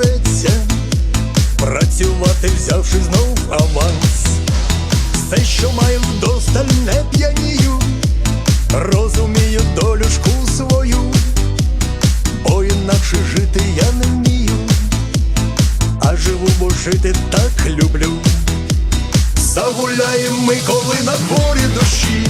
збереться, працювати взявши знов аванс, все, що маю вдосталь не п'янію, розумію долюшку свою, бо інакше жити я не вмію, а живу, бо жити так люблю. Загуляємо ми коли на дворі душі.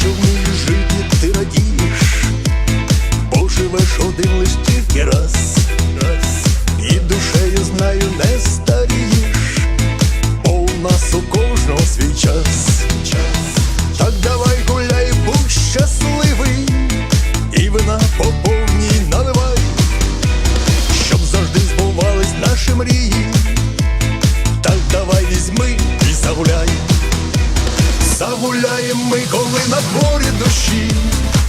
що в моїй житті ти радієш, Боживеш один лиш тільки раз, раз, і душею знаю, не старієш, бо у нас у hoje.